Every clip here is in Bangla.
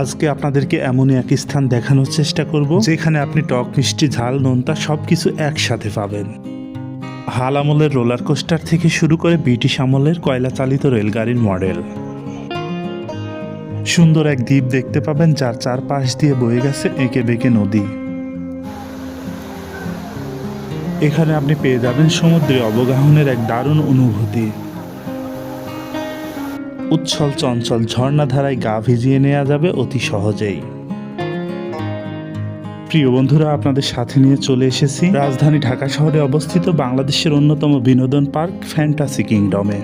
আজকে আপনাদেরকে এমনই এক স্থান দেখানোর চেষ্টা করব, যেখানে আপনি টক, মিষ্টি, ঝাল, নোনতা সব কিছু একসাথে পাবেন। হাল আমলের রোলার কোস্টার থেকে শুরু করে ব্রিটিশ আমলের কয়লা চালিত রেলগাড়ির মডেল। সুন্দর এক দ্বীপ দেখতে পাবেন যার চারপাশ দিয়ে বয়ে গেছে এঁকে বেঁকে নদী। এখানে আপনি পেয়ে যাবেন সমুদ্রে অবগাহনের এক দারুণ অনুভূতি। উচ্ছল চঞ্চল ঝর্ণাধারায় গা ভিজিয়ে নেওয়া যাবে অতি সহজেই। প্রিয় বন্ধুরা, আপনাদের সাথে নিয়ে চলে এসেছি রাজধানী ঢাকা শহরে অবস্থিত বাংলাদেশের অন্যতম বিনোদন পার্ক ফ্যান্টাসি কিংডমে।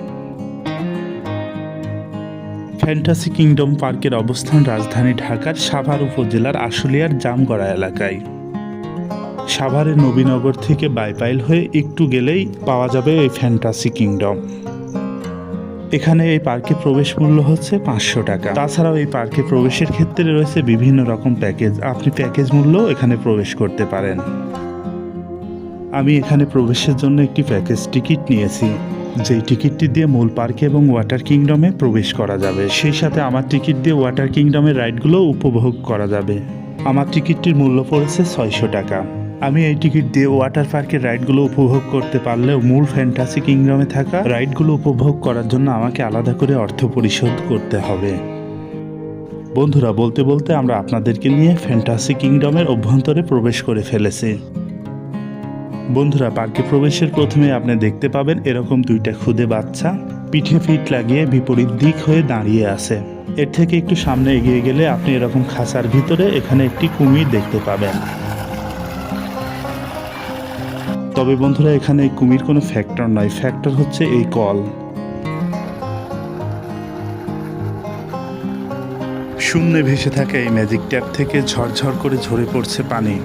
ফ্যান্টাসি কিংডম পার্কের অবস্থান রাজধানী ঢাকার সাভার উপজেলার আশুলিয়ার জামগড়া এলাকায়। সাভারের নবীনগর থেকে বাইপাইল হয়ে একটু গেলেই পাওয়া যাবে এই ফ্যান্টাসি কিংডম। এখানে এই পার্কে প্রবেশ মূল্য হচ্ছে পাঁচশো টাকা। তাছাড়াও এই পার্কে প্রবেশের ক্ষেত্রে রয়েছে বিভিন্ন রকম প্যাকেজ। আপনি প্যাকেজ মূল্য এখানে প্রবেশ করতে পারেন। আমি এখানে প্রবেশের জন্য একটি প্যাকেজ টিকিট নিয়েছি। যেই টিকিটটি দিয়ে মূল পার্কে এবং ওয়াটার কিংডমে প্রবেশ করা যাবে। সেই সাথে আমার টিকিট দিয়ে ওয়াটার কিংডমের রাইডগুলো উপভোগ করা যাবে। আমার টিকিটটির মূল্য পড়েছে ছয়শো টাকা। আমি এই টিকিট দিয়ে ওয়াটার পার্কের রাইডগুলো উপভোগ করতে পারলেও মূল ফ্যান্টাসি কিংডমে থাকা রাইডগুলো উপভোগ করার জন্য আমাকে আলাদা করে অর্থ পরিশোধ করতে হবে। বন্ধুরা, বলতে বলতে আমরা আপনাদেরকে নিয়ে ফ্যান্টাসি কিংডমের অভ্যন্তরে প্রবেশ করে ফেলেছি। বন্ধুরা, পার্কে প্রবেশের প্রথমে আপনি দেখতে পাবেন এরকম দুইটা খুদে বাচ্চা পিঠে ফিট লাগিয়ে বিপরীত দিক হয়ে দাঁড়িয়ে আছে। এর থেকে একটু সামনে এগিয়ে গেলে আপনি এরকম খাঁচার ভিতরে এখানে একটি কুমির দেখতে পাবেন। তবে বন্ধুরা, এখানে কুমির কোনো ফ্যাক্টর নয়। ফ্যাক্টর হচ্ছে এই কল। শূন্যে ভেসে থাকা এই ম্যাজিক ট্যাপ থেকে ঝরঝর করে ঝরে পড়ছে পানি।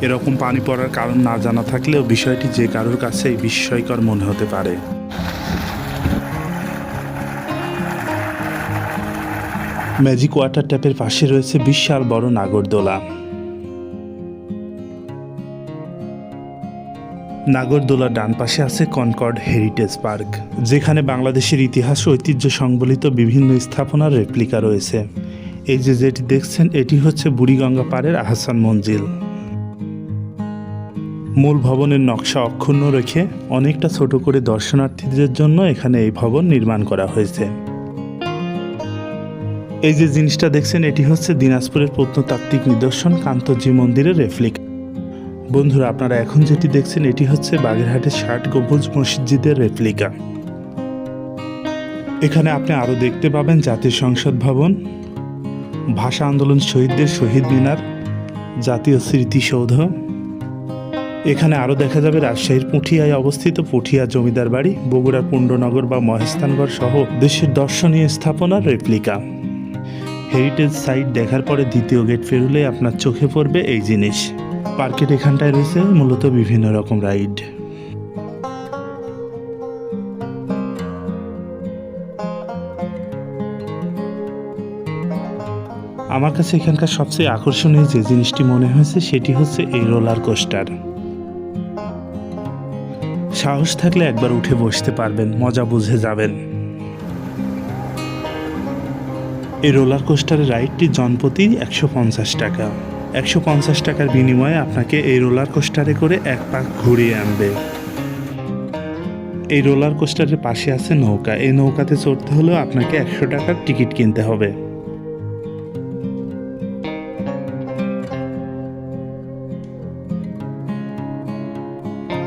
এরকম পানি পড়ার কারণ না জানা থাকলেও বিষয়টি যে কারোর কাছেই বিস্ময়কর মনে হতে পারে। ম্যাজিক ওয়াটার ট্যাপের পাশে রয়েছে বিশাল বড় নাগরদোলা। নাগরদোলার ডান পাশে আছে কনকর্ড হেরিটেজ পার্ক, যেখানে বাংলাদেশের ইতিহাস ঐতিহ্য সংবলিত বিভিন্ন স্থাপনার রেপ্লিকা রয়েছে। এই যে যেটি দেখছেন, এটি হচ্ছে বুড়িগঙ্গা পাড়ের আহসান মঞ্জিল। মূল ভবনের নকশা অক্ষুণ্ণ রেখে অনেকটা ছোট করে দর্শনার্থীদের জন্য এখানে এই ভবন নির্মাণ করা হয়েছে। এই যে জিনিসটা দেখছেন, এটি হচ্ছে দিনাজপুরের প্রত্নতাত্ত্বিক নিদর্শন, কান্তজি মন্দিরের রেফ্লিকা বন্ধুরা, আপনারা এখন যেটি দেখছেন, এটি হচ্ছে বাগেরহাটের ষাট গম্বুজ মসজিদের রেপ্লিকা এখানে আপনি আরও দেখতে পাবেন জাতীয় সংসদ ভবন, ভাষা আন্দোলন শহীদদের শহীদ মিনার, জাতীয় স্মৃতিসৌধ। এখানে আরও দেখা যাবে রাজশাহীর পুঠিয়ায় অবস্থিত পুঠিয়া জমিদার বাড়ি, বগুড়ার পুণ্ডনগর বা মহেস্তানগড় সহ দেশের দর্শনীয় স্থাপনার রেপ্লিকা হেরিটেজ সাইট দেখার পরে দ্বিতীয় গেট পেরুলে আপনার চোখে পড়বে এই জিনিস। পার্কের এখানটায় রয়েছে, মূলত বিভিন্ন রকম রাইড। আমার কাছে এখানকার সবচেয়ে আকর্ষণীয় যে জিনিসটি মনে হয়েছে, সেটি হচ্ছে এই রোলার কোস্টার। সাহস থাকলে একবার উঠে বসতে পারবেন, মজা বুঝে যাবেন। এই রোলার কোস্টারের রাইডটি জনপ্রতি একশো পঞ্চাশ টাকা। একশো পঞ্চাশ টাকার বিনিময়ে আপনাকে এই রোলার কোস্টারে করে এক পাক ঘুরিয়ে আনবে। এই রোলার কোস্টারের পাশে আছে নৌকা। এই নৌকাতে চড়তে হলেও আপনাকে একশো টাকার টিকিট কিনতে হবে।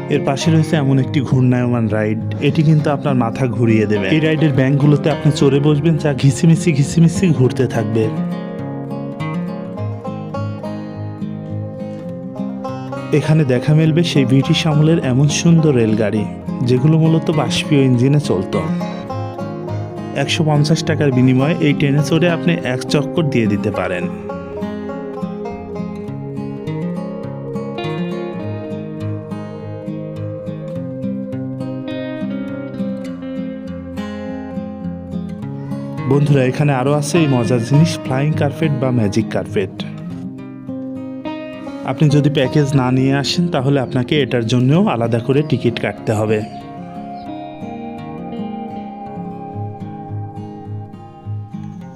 এর পাশে রয়েছে এমন একটি ঘূর্ণায়মান রাইড। এটি কিন্তু আপনার মাথা ঘুরিয়ে দেবে। এই রাইডের ব্যাংকগুলোতে আপনি চড়ে বসবেন যা ঘিসিমিসি ঘিসিমিসি ঘুরতে থাকবে। এখানে দেখা মিলবে সেই ব্রিটিশ আমলের এমন সুন্দর রেলগাড়ি, যেগুলো মূলত বাষ্পীয় ইঞ্জিনে চলতো। একশো পঞ্চাশ টাকার বিনিময়ে এই ট্রেনে চড়ে আপনি এক চক্কর দিয়ে দিতে পারেন। বন্ধুরা, এখানে আরও আছে এই মজার জিনিস, ফ্লাইং কার্পেট বা ম্যাজিক কার্পেট। আপনি যদি প্যাকেজ না নিয়ে আসেন, তাহলে আপনাকে এটার জন্যও আলাদা করে টিকিট কাটতে হবে।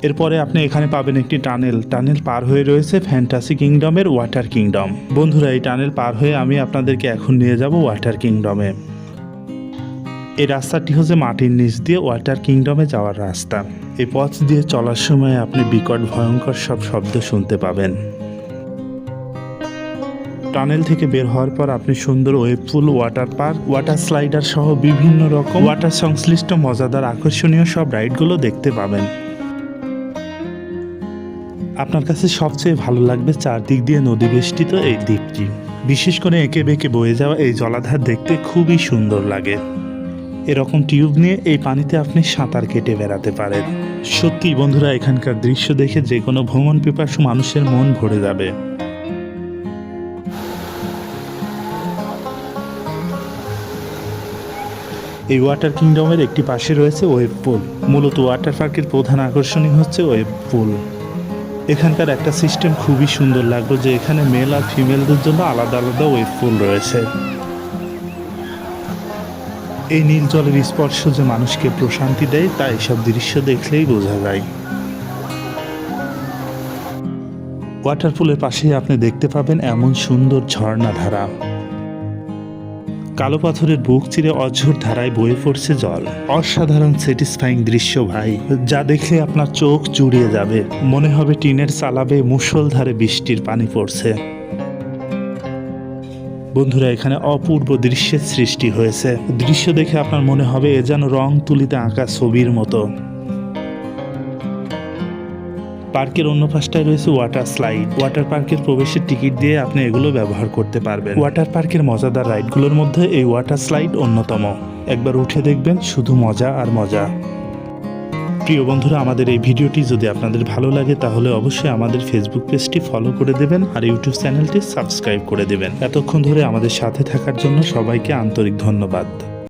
এরপরে আপনি এখানে পাবেন একটি টানেল। টানেল পার হয়ে রয়েছে ফ্যান্টাসি কিংডমের ওয়াটার কিংডম বন্ধুরা, এই টানেল পার হয়ে আমি আপনাদেরকে এখন নিয়ে যাব ওয়াটার কিংডমে এই রাস্তাটি হচ্ছে মাটির নিচ দিয়ে ওয়াটার কিংডমে যাওয়ার রাস্তা। এই পথ দিয়ে চলার সময় আপনি বিকট, ভয়ঙ্কর সব শব্দ শুনতে পাবেন। টানেল থেকে বের হওয়ার পর আপনি সুন্দর wave pool water park, water slider সহ বিভিন্ন রকম ওয়াটার সংশ্লিষ্ট মজাদার আকর্ষণীয় সব রাইডগুলো দেখতে পাবেন। আপনার কাছে সবচেয়ে ভালো লাগবে চারদিক দিয়ে নদী বেষ্টিত এই দ্বীপটি। বিশেষ করে এঁকে বেঁকে বয়ে যাওয়া এই জলাধার দেখতে খুবই সুন্দর লাগে। এরকম টিউব নিয়ে এই পানিতে আপনি সাঁতার কেটে বেড়াতে পারেন। সত্যি বন্ধুরা, এখানকার দৃশ্য দেখে যে কোনো ভ্রমণ পিপাসু মানুষের মন ভরে যাবে। এই ওয়াটার কিংডমের একটি পাশে রয়েছে ওয়েব পুল মূলত ওয়াটার পার্কের প্রধান আকর্ষণই হচ্ছে ওয়েব পুল এখানকার একটা সিস্টেম খুবই সুন্দর লাগল যে এখানে মেল আর ফিমেলদের জন্য আলাদা আলাদা ওয়েব পুল রয়েছে। এই নীল জলের স্পর্শ যে মানুষকে প্রশান্তি দেয়, তা এইসব দৃশ্য দেখলেই বোঝা যায়। ওয়াটার পুলের পাশেই আপনি দেখতে পাবেন এমন সুন্দর ঝর্ণা ধারা কালো পাথরের বুক চিরে অঝোর ধারায় বয়ে পড়ছে জল। অসাধারণ স্যাটিসফাইং দৃশ্য ভাই, যা দেখে আপনার চোখ জুড়িয়ে যাবে। মনে হবে টিনের চালাবে মুষলধারে বৃষ্টির পানি পড়ছে। বন্ধুরা, এখানে অপূর্ব দৃশ্যের সৃষ্টি হয়েছে। দৃশ্য দেখে আপনার মনে হবে এ যেন রং তুলিতে আঁকা ছবির মতো। পার্কের অন্য পাশটায় রয়েছে ওয়াটার স্লাইড ওয়াটার পার্কের প্রবেশের টিকিট দিয়ে আপনি এগুলো ব্যবহার করতে পারবেন। ওয়াটার পার্কের মজাদার রাইডগুলোর মধ্যে এই ওয়াটার স্লাইড অন্যতম। একবার উঠে দেখবেন শুধু মজা আর মজা। প্রিয় বন্ধুরা, আমাদের এই ভিডিওটি যদি আপনাদের ভালো লাগে, তাহলে অবশ্যই আমাদের ফেসবুক পেজটি ফলো করে দেবেন আর ইউটিউব চ্যানেলটি সাবস্ক্রাইব করে দেবেন। এতক্ষণ ধরে আমাদের সাথে থাকার জন্য সবাইকে আন্তরিক ধন্যবাদ।